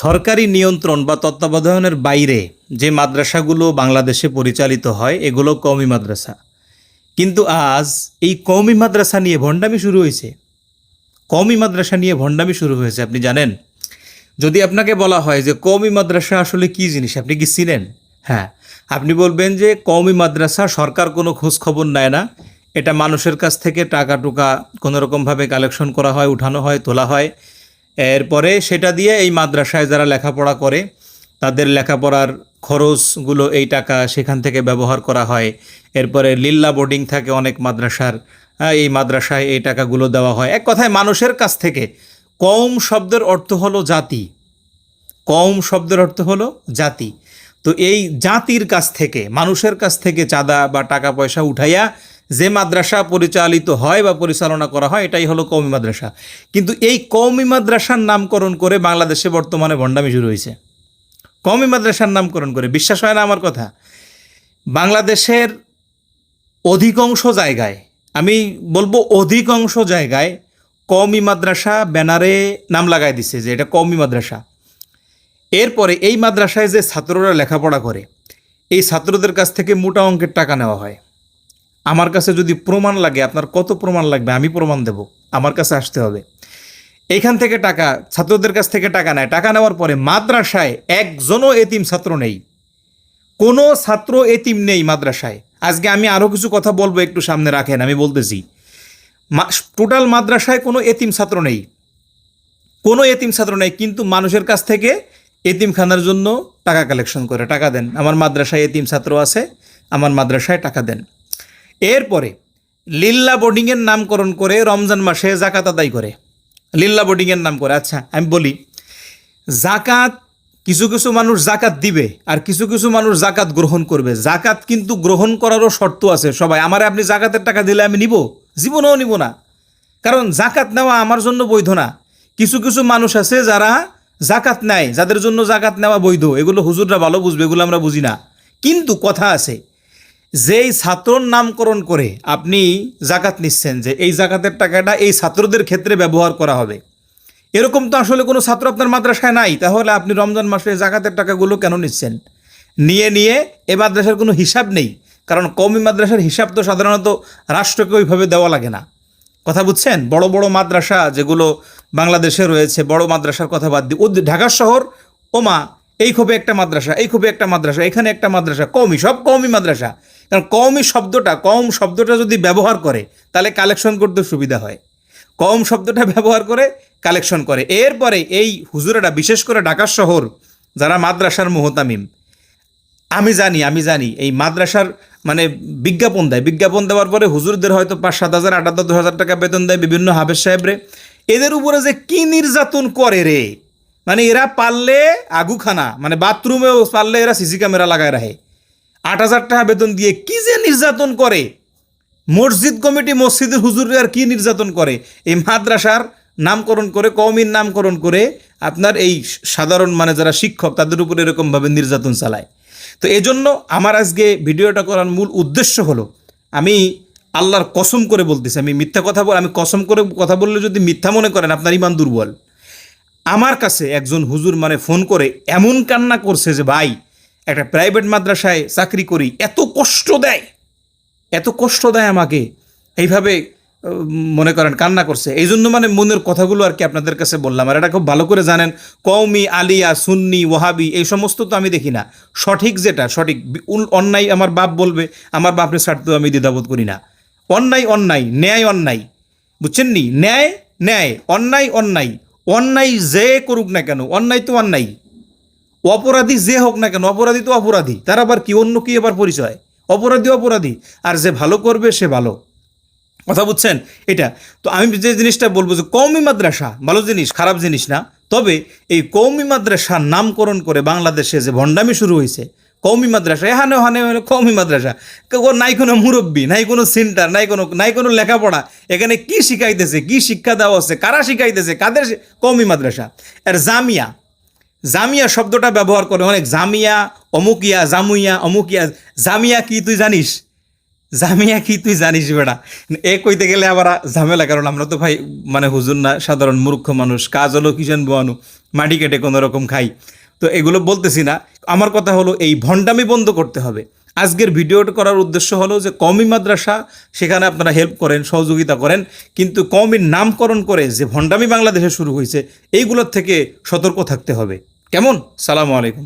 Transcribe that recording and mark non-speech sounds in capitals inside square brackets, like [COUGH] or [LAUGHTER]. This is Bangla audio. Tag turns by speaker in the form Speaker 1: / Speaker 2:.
Speaker 1: সরকারি নিয়ন্ত্রণ বা তত্ত্বাবধানের বাইরে যে মাদ্রাসাগুলো বাংলাদেশে পরিচালিত হয়, এগুলো কওমি মাদ্রাসা। কিন্তু আজ এই কওমি মাদ্রাসা নিয়ে ভণ্ডামি শুরু হয়েছে। কওমি মাদ্রাসা নিয়ে ভণ্ডামি শুরু হয়েছে, আপনি জানেন? যদি আপনাকে বলা হয় যে কওমি মাদ্রাসা আসলে কি জিনিস, আপনি কি চিনেন? হ্যাঁ আপনি বলবেন যে কওমি মাদ্রাসা সরকার কোনো খোঁজ খবর নেয় না। এটা মানুষের কাছ থেকে টাকা টুকা কোনোরকমভাবে কালেকশন করা হয়, উঠানো হয়, তোলা হয়। এরপরে সেটা দিয়ে এই মাদ্রাসায় যারা লেখাপড়া করে, তাদের লেখাপড়ার খরচগুলো এই টাকা সেখান থেকে ব্যবহার করা হয়। এরপরে লিল্লা বোর্ডিং থাকে অনেক মাদ্রাসার এই মাদ্রাসায় এই টাকাগুলো দেওয়া হয়। এক কথায় মানুষের কাছ থেকে কম শব্দের অর্থ হলো জাতি। কম শব্দের অর্থ হলো জাতি। তো এই জাতির কাছ থেকে, মানুষের কাছ থেকে চাঁদা বা টাকা পয়সা উঠাইয়া যে মাদ্রাসা পরিচালিত হয় বা পরিচালনা করা হয়, এটাই হলো কৌমি মাদ্রাসা। কিন্তু এই কৌমি মাদ্রাসার নামকরণ করে বাংলাদেশে বর্তমানে ভণ্ডামি শুরু হয়েছে। কৌমি মাদ্রাসার নামকরণ করে, বিশ্বাস হয় না আমার কথা? বাংলাদেশের অধিকাংশ জায়গায়, আমি বলব অধিকাংশ জায়গায় কওমি মাদ্রাসা ব্যানারে নাম লাগাই দিছে যে এটা কওমি মাদ্রাসা। এরপরে এই মাদ্রাসায় যে ছাত্ররা লেখাপড়া করে, এই ছাত্রদের কাছ থেকে মোটা অঙ্কের টাকা নেওয়া হয়। আমার কাছে যদি প্রমাণ লাগে, আপনার কত প্রমাণ লাগবে? আমি প্রমাণ দেব। আমার কাছে আসতে হবে। এইখান থেকে টাকা, ছাত্রদের কাছ থেকে টাকা নেয়। টাকা নেওয়ার পরে মাদ্রাসায় একজনও এতিম ছাত্র নেই। কোনো ছাত্র এতিম নেই মাদ্রাসায়। আজকে আমি আরও কিছু কথা বলব, একটু সামনে রাখেন, আমি বলতেছি। টোটাল মাদ্রাসায় কোনো এতিম ছাত্র নেই। কোনো এতিম ছাত্র নেই, কিন্তু মানুষের কাছ থেকে এতিমখানার জন্য টাকা কালেকশন করে, টাকা দেন। আমার মাদ্রাসায় এতিম ছাত্র আছে, আমার মাদ্রাসায় টাকা দেন। এরপরে লিল্লা বোর্ডিংয়ের নামকরণ করে রমজান মাসে জাকাত আদায় করে। লিল্লা বোর্ডিংয়ের নাম করে আচ্ছা আমি বলি জাকাত কিছু কিছু মানুষ জাকাত দিবে আর কিছু কিছু মানুষ জাকাত গ্রহণ করবে। জাকাত কিন্তু গ্রহণ করারও শর্ত আছে সবাই। আমারে আপনি জাকাতের টাকা দিলে আমি নিব? জীবনেও নিব না। কারণ জাকাত নেওয়া আমার জন্য বৈধ না। কিছু কিছু মানুষ আছে যারা জাকাত নেয়, যাদের জন্য জাকাত নেওয়া বৈধ। এগুলো হুজুররা ভালো বুঝবে, এগুলো আমরা বুঝি না। কিন্তু কথা আছে যেই ছাত্রর নামকরণ করে আপনি জাকাত নিচ্ছেন যে এই জাকাতের টাকাটা এই ছাত্রদের ক্ষেত্রে ব্যবহার করা হবে। এরকম তো আসলে কোনো ছাত্র আপনার মাদ্রাসায় নাই, তাহলে আপনি রমজান মাসে জাকাতের টাকাগুলো কেন নিচ্ছেন? নিয়ে নিয়ে এ মাদ্রাসার কোনো হিসাব নেই, কারণ কওমি মাদ্রাসার হিসাব তো সাধারণত রাষ্ট্রকে ওইভাবে দেওয়া লাগে না। কথা বুঝছেন? বড় বড় মাদ্রাসা যেগুলো বাংলাদেশে রয়েছে, বড় মাদ্রাসার কথা বাদ ও ঢাকা শহর, ওমা এই খুবই একটা মাদ্রাসা, এই খুবই একটা মাদ্রাসা, এখানে একটা মাদ্রাসা, কমই, সব কমই মাদ্রাসা। কারণ কমই শব্দটা, কম শব্দটা যদি ব্যবহার করে, তাহলে কালেকশন করতে সুবিধা হয়। কম শব্দটা [LAUGHS] ব্যবহার করে, কালেকশন করে। এরপরে এই হুজুরেরা, বিশেষ করে ঢাকা শহর, যারা মাদ্রাসার মোহতামিম, আমি জানি আমি জানি, এই মাদ্রাসার মানে বিজ্ঞাপন দেয়। বিজ্ঞাপন দেওয়ার পরে হুজুরদের হয়তো পাঁচ সাত হাজার, আট হাজার হাজার টাকা বেতন দেয় বিভিন্ন হাফেজ সাহেবরে। এদের উপরে যে কি নির্যাতন করে রে? মানে এরা পারলে আগুখানা মানে বাথরুমেও পারলে এরা সিসি ক্যামেরা লাগায় রাখে। আট হাজার টাকা বেতন দিয়ে কি যে নির্যাতন করে? মসজিদ কমিটি মসজিদের হুজুর আর কি নির্যাতন করে? এই মাদ্রাসার নামকরণ করে, কওমির নামকরণ করে আপনার এই সাধারণ মানে যারা শিক্ষক, তাদের উপর এরকমভাবে নির্যাতন চালায়। তো এই জন্য আমার আজকে ভিডিওটা করার মূল উদ্দেশ্য হলো, আমি আল্লাহর কসম করে বলতেছি, আমি মিথ্যা কথা বল, আমি কসম করে কথা বললে যদি মিথ্যা মনে করেন, আপনার ইমান দুর্বল। আমার কাছে একজন হুজুর মানে ফোন করে এমন কান্না করছে যে, ভাই, একটা প্রাইভেট মাদ্রাসায় চাকরি করি, এত কষ্ট দেয়, এত কষ্ট দেয় আমাকে। এইভাবে মনে করেন কান্না করছে। এই জন্য মানে মনের কথাগুলো আর কি আপনাদের কাছে বললাম। আর এটা খুব ভালো করে জানেন, কওমি আলিয়া, সুন্নি, ওয়াহাবি, এই সমস্ত তো আমি দেখি না। সঠিক যেটা, সঠিক অন্যায় আমার বাপ বলবে, আমার বাপের ছাড়তেও আমি দ্বিধাবোধ করি না। অন্যায় অন্যায়, ন্যায় অন্যায়, বুঝছেন নি? ন্যায় ন্যায়, অন্যায় অন্যায়। অন্যায় যে করুক না কেন, অন্যায় তো অন্যায়। অপরাধী যে হোক না কেন, অপরাধী তো অপরাধী, তার আবার কি অন্য কি আবার পরিচয়? অপরাধী অপরাধী, আর যে ভালো করবে সে ভালো। কথা বুঝছেন? এটা। তো আমি যে জিনিসটা বলব যে কৌমি মাদ্রাসা, ভালো জিনিস, খারাপ জিনিস না। তবে এই কৌমি মাদ্রাসার নামকরণ করে বাংলাদেশে যে ভণ্ডামি শুরু হয়েছে কৌমি মাদ্রাসা, এখানে ওখানে কৌমি মাদ্রাসা। কেউ নাই কোনো মুরব্বী, নাই কোনো সেন্টার, নাই কোনো নাই কোনো লেখাপড়া। এখানে কি শিখাইতেছে, কি শিক্ষা দেওয়া হচ্ছে, কারা শিখাইতেছে, কাদের কৌমি মাদ্রাসা। আর জামিয়া জামিয়া শব্দটা ব্যবহার করে অনেক। জামিয়া, অমুকিয়া, জামুইয়া, অমুকিয়া, জামিয়া কি তুই জানিস? জামিয়া কি তুই জানিস বেটা? এ কইতে গেলে আবার ঝামেলা, কারণ আমরা তো ভাই মানে হুজুর না, সাধারণ মূর্খ মানুষ কাজ হলো কিষান বোয়ানো, মাটি কেটে কোনো রকম খাই। তো এগুলো বলতেছি না। আমার কথা হলো এই ভণ্ডামি বন্ধ করতে হবে। আজকের ভিডিওটা করার উদ্দেশ্য হলো যে কমি মাদ্রাসা, সেখানে আপনারা হেল্প করেন, সহযোগিতা করেন। কিন্তু কমির নামকরণ করে যে ভণ্ডামি বাংলাদেশে শুরু হয়েছে, এইগুলোর থেকে সতর্ক থাকতে হবে। কেমন? সালামু আলাইকুম।